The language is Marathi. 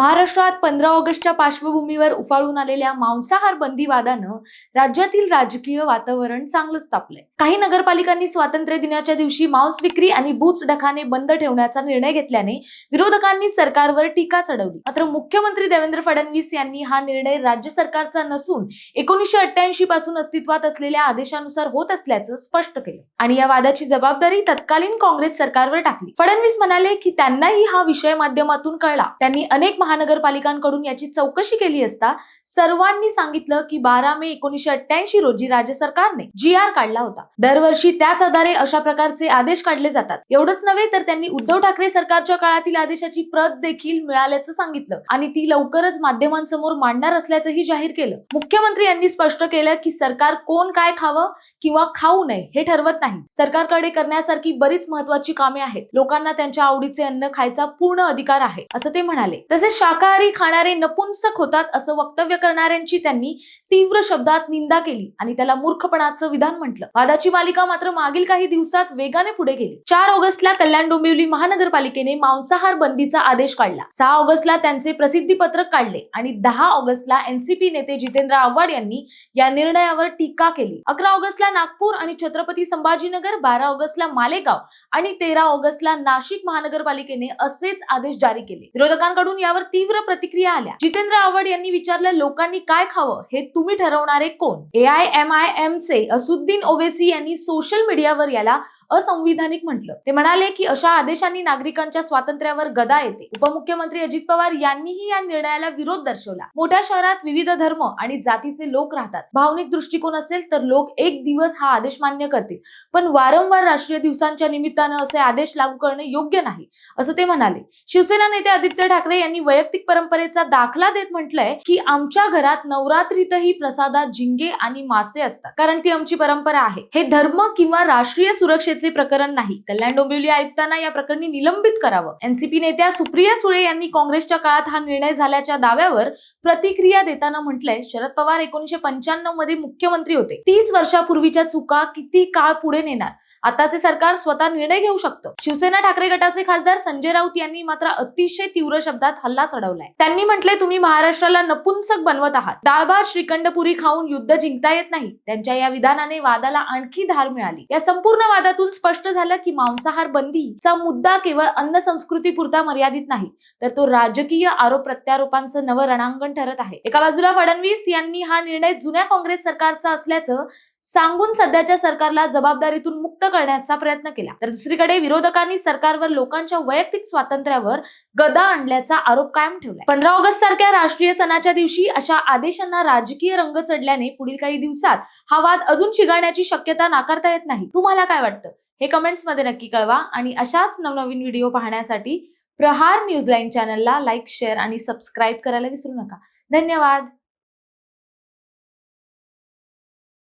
महाराष्ट्रात पंधरा ऑगस्टच्या पार्श्वभूमीवर उफाळून आलेल्या मांसाहार बंदी वादानं राज्यातील राजकीय वातावरण चांगलंच तापलंय. काही नगरपालिकांनी स्वातंत्र्य दिनाच्या दिवशी मांस विक्री आणि बूच डखाने बंद ठेवण्याचा निर्णय घेतल्याने विरोधकांनी सरकारवर टीका चढवली. मात्र मुख्यमंत्री देवेंद्र फडणवीस यांनी हा निर्णय राज्य सरकारचा नसून एकोणीसशे अठ्ठ्याऐंशी पासून अस्तित्वात असलेल्या आदेशानुसार होत असल्याचं स्पष्ट केलं आणि या वादाची जबाबदारी तत्कालीन काँग्रेस सरकारवर टाकली. फडणवीस म्हणाले की त्यांनाही हा विषय माध्यमातून कळला. त्यांनी अनेक महानगरपालिकांकडून याची चौकशी केली असता सर्वांनी सांगितलं की बारा मे एकोणीसशे अठ्ठ्याऐंशी रोजी राज्य सरकारने जी आर काढला होता. दरवर्षी त्याच आधारे अशा प्रकारचे आदेश काढले जातात. एवढंच नव्हे तर त्यांनी उद्धव ठाकरे सरकारच्या काळातील आदेशाची प्रत देखील मिळाल्याचं सांगितलं आणि ती लवकरच माध्यमांसमोर मांडणार असल्याचंही जाहीर केलं. मुख्यमंत्री यांनी स्पष्ट केलं की सरकार कोण काय खावं किंवा खाऊ नये हे ठरवत नाही. सरकारकडे करण्यासारखी बरीच महत्वाची कामे आहेत. लोकांना त्यांच्या आवडीचे अन्न खायचा पूर्ण अधिकार आहे असं ते म्हणाले. तसेच शाकाहारी खाणारे नपुंसक होतात असं वक्तव्य करणाऱ्यांची त्यांनी तीव्र शब्दात निंदा केली आणि त्याला मूर्खपणाचं विधान म्हटलं. वादाची मालिका मात्र मागील काही दिवसात वेगाने पुढे गेली. चार ऑगस्टला कल्याण डोंबिवली महानगरपालिकेने मांसाहार बंदीचा आदेश काढला. सहा ऑगस्टला त्यांचे प्रसिद्धी पत्रक काढले आणि दहा ऑगस्टला एनसीपी नेते जितेंद्र आव्हाड यांनी या निर्णयावर टीका केली. अकरा ऑगस्टला नागपूर आणि छत्रपती संभाजीनगर बारा ऑगस्टला मालेगाव आणि तेरा ऑगस्टला नाशिक महानगरपालिकेने असेच आदेश जारी केले. विरोधकांकडून यावर तीव्र प्रतिक्रिया आल्या. जितेंद्र आव्हाड यांनी विचारलं लोकांनी काय खावं? हे तुम्ही ठरवणारे कोण? A I M I M चे असुद्दीन ओवेसी यांनी सोशल मीडियावर याला असंविधानिक म्हटलं. ते म्हणाले की अशा आदेशांनी नागरिकांच्या स्वातंत्र्यावर गदा येते. उपमुख्यमंत्री अजित पवार यांनीही या निर्णयाला विरोध दर्शवला. मोठ्या शहरात विविध धर्म आणि जातीचे लोक राहतात. भावनिक दृष्टिकोन असेल तर लोक एक दिवस हा आदेश मान्य करतील. पण वारंवार राष्ट्रीय दिवसांच्या निमित्तानं असे आदेश लागू करणे योग्य नाही असं ते म्हणाले. शिवसेना नेते आदित्य ठाकरे यांनी वैयक्तिक परंपरेचा दाखला देत म्हटलंय की आमच्या घरात नवरात्रीतही प्रसादात झिंगे आणि मासे असतात. कारण ती आमची परंपरा आहे. हे धर्म किंवा राष्ट्रीय सुरक्षेचे प्रकरण नाही. कल्याण डोंबिवली आयुक्तांना या प्रकरणी निलंबित करावं. एनसीपी नेत्या सुप्रिया सुळे यांनी काँग्रेसच्या काळात हा निर्णय झाल्याच्या दाव्यावर प्रतिक्रिया देताना म्हटलंय शरद पवार एकोणीशे पंच्याण्णवमध्ये मुख्यमंत्री होते. तीस वर्षापूर्वीच्या चुका किती काळ पुढे नेणार? आताचे सरकार स्वतः निर्णय घेऊ शकतं? शिवसेना ठाकरे गटाचे खासदार संजय राऊत यांनी मात्र अतिशय तीव्र शब्दात हल्ला चढवलाय त्यांनी म्हटले तुम्ही महाराष्ट्राला नपुंसक बनवत आहात. डाळभात श्रीखंडपुरी खाऊन युद्ध जिंकता येत नाही. त्यांच्या या विधानाने वादाला आणखी धार मिळाली. या संपूर्ण वादातून स्पष्ट झालं की मांसाहार बंदीचा मुद्दा केवळ अन्न संस्कृती पुरता मर्यादित नाही तर तो राजकीय आरोप प्रत्यारोपांचं नवं रणांगण ठरत आहे. एका बाजूला फडणवीस यांनी हा निर्णय जुन्या काँग्रेस सरकारचा असल्याचं सांगून सध्याच्या सरकारला जबाबदारीतून मुक्त करण्याचा प्रयत्न केला. तर दुसरीकडे विरोधकांनी सरकारवर लोकांच्या वैयक्तिक स्वातंत्र्यावर गदा आणल्याचा आरोप कायम ठेवला पंधरा ऑगस्ट सारख्या राष्ट्रीय सणाच्या दिवशी अशा आदेशांना राजकीय रंग चढल्याने पुढील काही दिवसात हा वाद अजून चिघळण्याची शक्यता नाकारता येत नाही. तुम्हाला काय वाटतं? हे कमेंट्समध्ये नक्की कळवा आणि अशाच नवनवीन व्हिडिओ पाहण्यासाठी प्रहार न्यूज लाईन चॅनलला लाईक शेअर आणि सबस्क्राईब करायला विसरू नका. धन्यवाद!